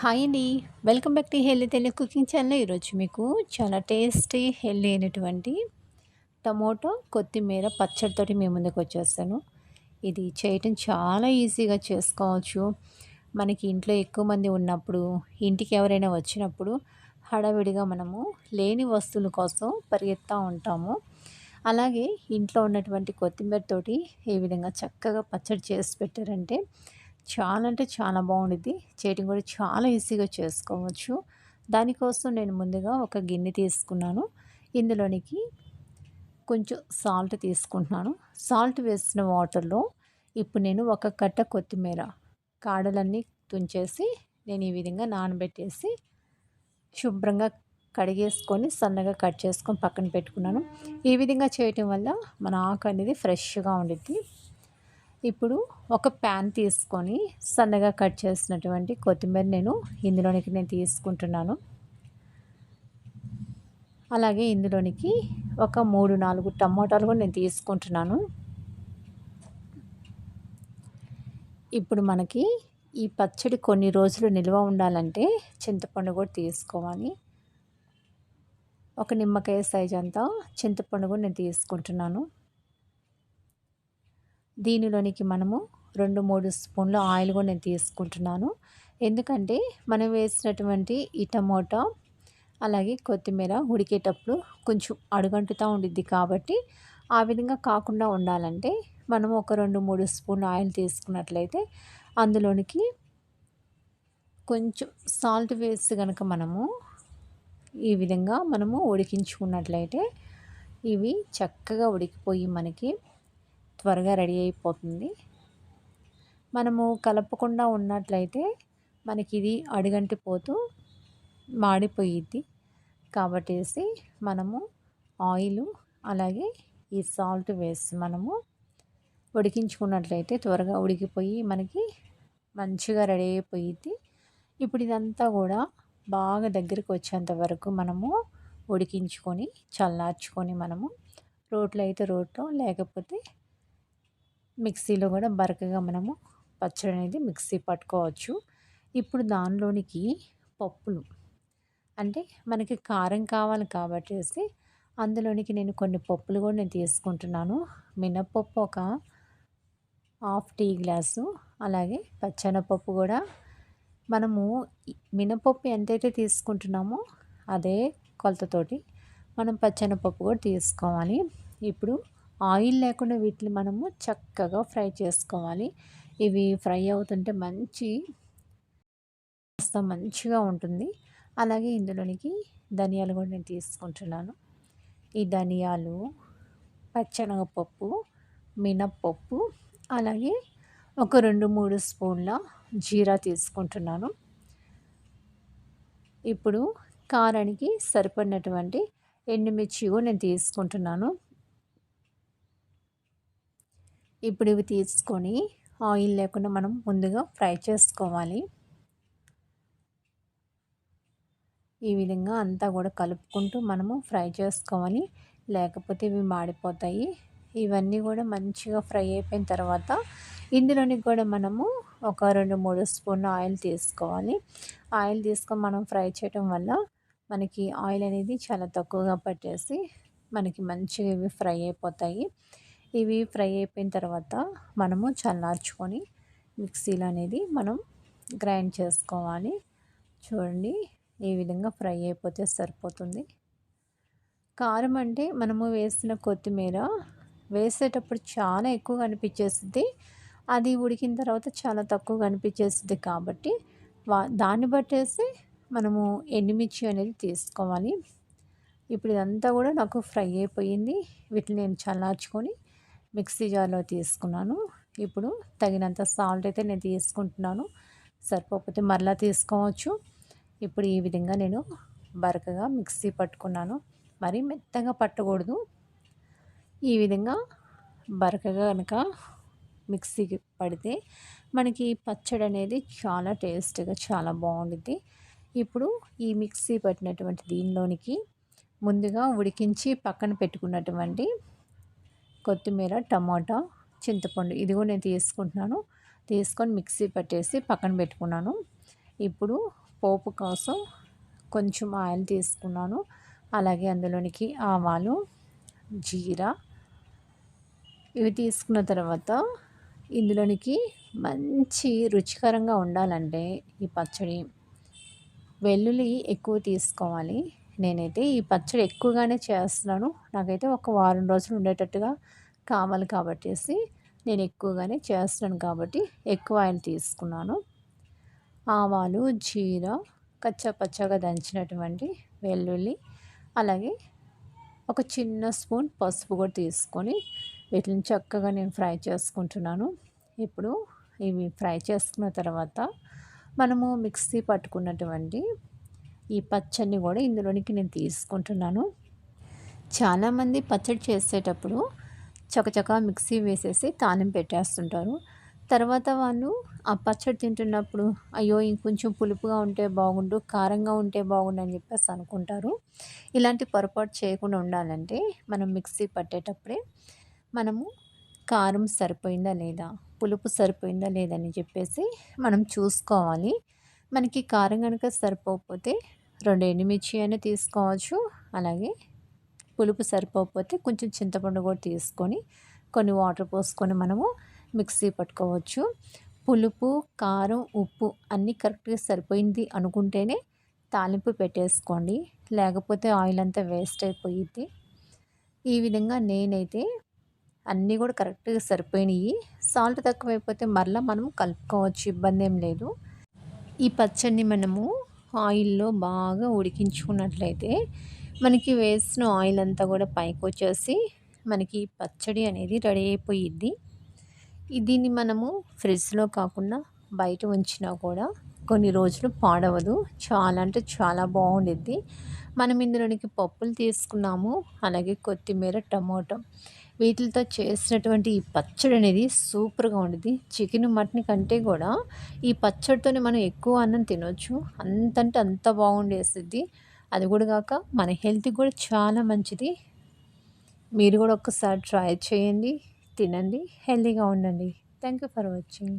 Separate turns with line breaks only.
Hi అండి. Welcome back to healthy Telugu cooking channel. ఈరోజు మీకు చాలా టేస్టీ హెల్దీ అయినటువంటి టమోటో కొత్తిమీర పచ్చడితోటి మీ ముందుకు వచ్చేస్తాను. ఇది చేయటం చాలా ఈజీగా చేసుకోవచ్చు. మనకి ఇంట్లో ఎక్కువ మంది ఉన్నప్పుడు ఇంటికి ఎవరైనా వచ్చినప్పుడు హడావిడిగా మనము లేని వస్తువుల కోసం పరిగెత్తా ఉంటాము. అలాగే ఇంట్లో ఉన్నటువంటి కొత్తిమీరతోటి ఏ విధంగా చక్కగా పచ్చడి చేసి పెట్టారంటే చాలా అంటే చాలా బాగుండిద్ది. చేయటం కూడా చాలా ఈజీగా చేసుకోవచ్చు. దానికోసం నేను ముందుగా ఒక గిన్నె తీసుకున్నాను. ఇందులోనికి కొంచెం సాల్ట్ తీసుకుంటున్నాను. సాల్ట్ వేసిన వాటర్లో ఇప్పుడు నేను ఒక కట్ట కొత్తిమీర కాడలన్నీ తుంచేసి నేను ఈ విధంగా నానబెట్టేసి శుభ్రంగా కడిగేసుకొని సన్నగా కట్ చేసుకొని పక్కన పెట్టుకున్నాను. ఈ విధంగా చేయటం వల్ల మన ఆకు అనేది ఫ్రెష్గా ఉండిద్ది. ఇప్పుడు ఒక ప్యాన్ తీసుకొని సన్నగా కట్ చేసినటువంటి కొత్తిమీర నేను ఇందులోనికి నేను తీసుకుంటున్నాను. అలాగే ఇందులోనికి ఒక మూడు నాలుగు టమోటాలు కూడా నేను తీసుకుంటున్నాను. ఇప్పుడు మనకి ఈ పచ్చడి కొన్ని రోజులు నిల్వ ఉండాలంటే చింతపండు కూడా తీసుకోవాలి. ఒక నిమ్మకాయ సైజ్ అంతా చింతపండు కూడా నేను తీసుకుంటున్నాను. దీనిలోనికి మనము రెండు మూడు స్పూన్ల ఆయిల్ కూడా నేను తీసుకుంటున్నాను. ఎందుకంటే మనం వేసినటువంటి ఈ టమోటా అలాగే కొత్తిమీర ఉడికేటప్పుడు కొంచెం అడుగంటుతూ ఉండిద్ది కాబట్టి ఆ విధంగా కాకుండా ఉండాలంటే మనం ఒక రెండు మూడు స్పూన్ ఆయిల్ తీసుకున్నట్లయితే అందులోనికి కొంచెం సాల్ట్ వేసి కనుక మనము ఈ విధంగా మనము ఉడికించుకున్నట్లయితే ఇవి చక్కగా ఉడికిపోయి మనకి త్వరగా రెడీ అయిపోతుంది. మనము కలపకుండా ఉన్నట్లయితే మనకి ఇది అడుగంటి పోతూ మాడిపోయిద్ది. కాబట్టేసి మనము ఆయిల్ అలాగే ఈ సాల్ట్ వేసి మనము ఉడికించుకున్నట్లయితే త్వరగా ఉడికిపోయి మనకి మంచిగా రెడీ అయిపోయిద్ది. ఇప్పుడు ఇదంతా కూడా బాగా దగ్గరికి వచ్చేంత వరకు మనము ఉడికించుకొని చల్లార్చుకొని మనము రోట్లో అయితే రోట్లో లేకపోతే మిక్సీలో కూడా బరకగా మనము పచ్చడి అనేది మిక్సీ పట్టుకోవచ్చు. ఇప్పుడు దానిలోనికి పప్పులు. అంటే మనకి కారం కావాలి కాబట్టి అందులోనికి నేను కొన్ని పప్పులు కూడా నేను తీసుకుంటున్నాను. మినపప్పు ఒక హాఫ్ టీ గ్లాసు అలాగే పచ్చెనపప్పు కూడా. మనము మినపప్పు ఎంతైతే తీసుకుంటున్నామో అదే కొలతతోటి మనం పచ్చెనపప్పు కూడా తీసుకోవాలి. ఇప్పుడు ఆయిల్ లేకుండా వీటిని మనము చక్కగా ఫ్రై చేసుకోవాలి. ఇవి ఫ్రై అవుతుంటే మంచి కాస్త మంచిగా ఉంటుంది. అలాగే ఇందులోనికి ధనియాలు కూడా నేను తీసుకుంటున్నాను. ఈ ధనియాలు పచ్చనగపప్పు మినప్పప్పు అలాగే ఒక రెండు మూడు స్పూన్ల జీరా తీసుకుంటున్నాను. ఇప్పుడు కారానికి సరిపడినటువంటి ఎండుమిర్చి కూడా నేను తీసుకుంటున్నాను. ఇప్పుడు ఇవి తీసుకొని ఆయిల్ లేకుండా మనం ముందుగా ఫ్రై చేసుకోవాలి. ఈ విధంగా అంతా కూడా కలుపుకుంటూ మనము ఫ్రై చేసుకోవాలి. లేకపోతే ఇవి మాడిపోతాయి. ఇవన్నీ కూడా మంచిగా ఫ్రై అయిపోయిన తర్వాత ఇందులోనికి కూడా మనము ఒక రెండు మూడు స్పూన్ ఆయిల్ తీసుకోవాలి. ఆయిల్ తీసుకొని మనం ఫ్రై చేయడం వల్ల మనకి ఆయిల్ అనేది చాలా తక్కువగా పట్టేసి మనకి మంచిగా ఇవి ఫ్రై అయిపోతాయి. ఇవి ఫ్రై అయిపోయిన తర్వాత మనము చల్లార్చుకొని మిక్సీలో అనేది మనం గ్రైండ్ చేసుకోవాలి. చూడండి ఈ విధంగా ఫ్రై అయిపోతే సరిపోతుంది. కారం అంటే మనము వేసిన కొత్తిమీర వేసేటప్పుడు చాలా ఎక్కువ కనిపించేస్తుంది అది ఉడికిన తర్వాత చాలా తక్కువ కనిపించేస్తుంది కాబట్టి వా దాన్ని బట్టేసి మనము ఎండుమిర్చి అనేది తీసుకోవాలి. ఇప్పుడు ఇదంతా కూడా నాకు ఫ్రై అయిపోయింది. వీటిని నేను చల్లార్చుకొని మిక్సీ జార్లో తీసుకున్నాను. ఇప్పుడు తగినంత సాల్ట్ అయితే నేను తీసుకుంటున్నాను. సరిపోకపోతే మరలా తీసుకోవచ్చు. ఇప్పుడు ఈ విధంగా నేను బరకగా మిక్సీ పట్టుకున్నాను. మరీ మెత్తగా పట్టకూడదు. ఈ విధంగా బరకగా కనుక మిక్సీకి పడితే మనకి పచ్చడి అనేది చాలా టేస్ట్గా చాలా బాగుంటుంది ఇప్పుడు ఈ మిక్సీ పట్టినటువంటి దీనిలోనికి ముందుగా ఉడికించి పక్కన పెట్టుకున్నటువంటి కొత్తిమీర టమాటా చింతపండు ఇది కూడా నేను తీసుకుంటున్నాను. తీసుకొని మిక్సీ పట్టేసి పక్కన పెట్టుకున్నాను. ఇప్పుడు పోపు కోసం కొంచెం ఆయిల్ తీసుకున్నాను. అలాగే అందులోనికి ఆవాలు జీరా ఇవి తీసుకున్న తర్వాత ఇందులోనికి మంచి రుచికరంగా ఉండాలంటే ఈ పచ్చడి వెల్లుల్లి ఎక్కువ తీసుకోవాలి. నేనైతే ఈ పచ్చడి ఎక్కువగానే చేస్తున్నాను. నాకైతే ఒక వారం రోజులు ఉండేటట్టుగా కావాలి కాబట్టి నేను ఎక్కువగానే చేస్తున్నాను కాబట్టి ఎక్కువ ఆయిల్ తీసుకున్నాను. ఆవాలు జీర కచ్చా పచ్చగా దంచినటువంటి వెల్లుల్లి అలాగే ఒక చిన్న స్పూన్ పసుపు కూడా తీసుకొని వీటిని చక్కగా నేను ఫ్రై చేసుకుంటున్నాను. ఇప్పుడు ఇవి ఫ్రై చేసుకున్న తర్వాత మనము మిక్సీ పట్టుకున్నటువంటి ఈ పచ్చడిని కూడా ఇందులోనికి నేను తీసుకుంటున్నాను. చాలామంది పచ్చడి చేసేటప్పుడు చకచక మిక్సీ వేసేసి తానం పెట్టేస్తుంటారు. తర్వాత వాళ్ళు ఆ పచ్చడి తింటున్నప్పుడు అయ్యో ఇంకొంచెం పులుపుగా ఉంటే బాగుండు కారంగా ఉంటే బాగుండు అని చెప్పేసి అనుకుంటారు. ఇలాంటి పొరపాటు చేయకుండా ఉండాలంటే మనం మిక్సీ పట్టేటప్పుడే మనము కారం సరిపోయిందా లేదా పులుపు సరిపోయిందా లేదని చెప్పేసి మనం చూసుకోవాలి. మనకి కారం కనుక సరిపోకపోతే రెండు ఎండుమిర్చి అయినా తీసుకోవచ్చు. అలాగే పులుపు సరిపోకపోతే కొంచెం చింతపండు కూడా తీసుకొని కొన్ని వాటర్ పోసుకొని మనము మిక్సీ పట్టుకోవచ్చు. పులుపు కారం ఉప్పు అన్నీ కరెక్ట్గా సరిపోయింది అనుకుంటేనే తాలింపు పెట్టేసుకోండి. లేకపోతే ఆయిల్ అంతా వేస్ట్ అయిపోయిద్ది. ఈ విధంగా నేనైతే అన్నీ కూడా కరెక్ట్గా సరిపోయినాయి. సాల్ట్ తక్కువైపోతే మరలా మనం కలుపుకోవచ్చు. ఇబ్బంది ఏం లేదు. ఈ పచ్చడిని మనము ఆయిల్లో బాగా ఉడికించుకున్నట్లయితే మనకి వేసిన ఆయిల్ అంతా కూడా పైకి వచ్చేసి మనకి పచ్చడి అనేది రెడీ అయిపోయిద్ది. దీన్ని మనము ఫ్రిడ్జ్లో కాకుండా బయట ఉంచినా కూడా కొన్ని రోజులు పాడవదు. చాలా అంటే చాలా బాగుండిద్ది. మనం ఇందులోనికి పప్పులు తీసుకున్నాము అలాగే కొత్తిమీర టమోటో. వీటితో చేసినటువంటి ఈ పచ్చడి అనేది సూపర్గా ఉండేది చికెన్ మటన్ కంటే కూడా ఈ పచ్చడితోనే మనం ఎక్కువ అన్నం తినొచ్చు. అంతంటే అంత బాగుండేసిద్ది. అది కూడా కాక మన హెల్త్కి కూడా చాలా మంచిది. మీరు కూడా ఒక్కసారి ట్రై చేయండి తినండి హెల్తీగా ఉండండి. Thank you for watching.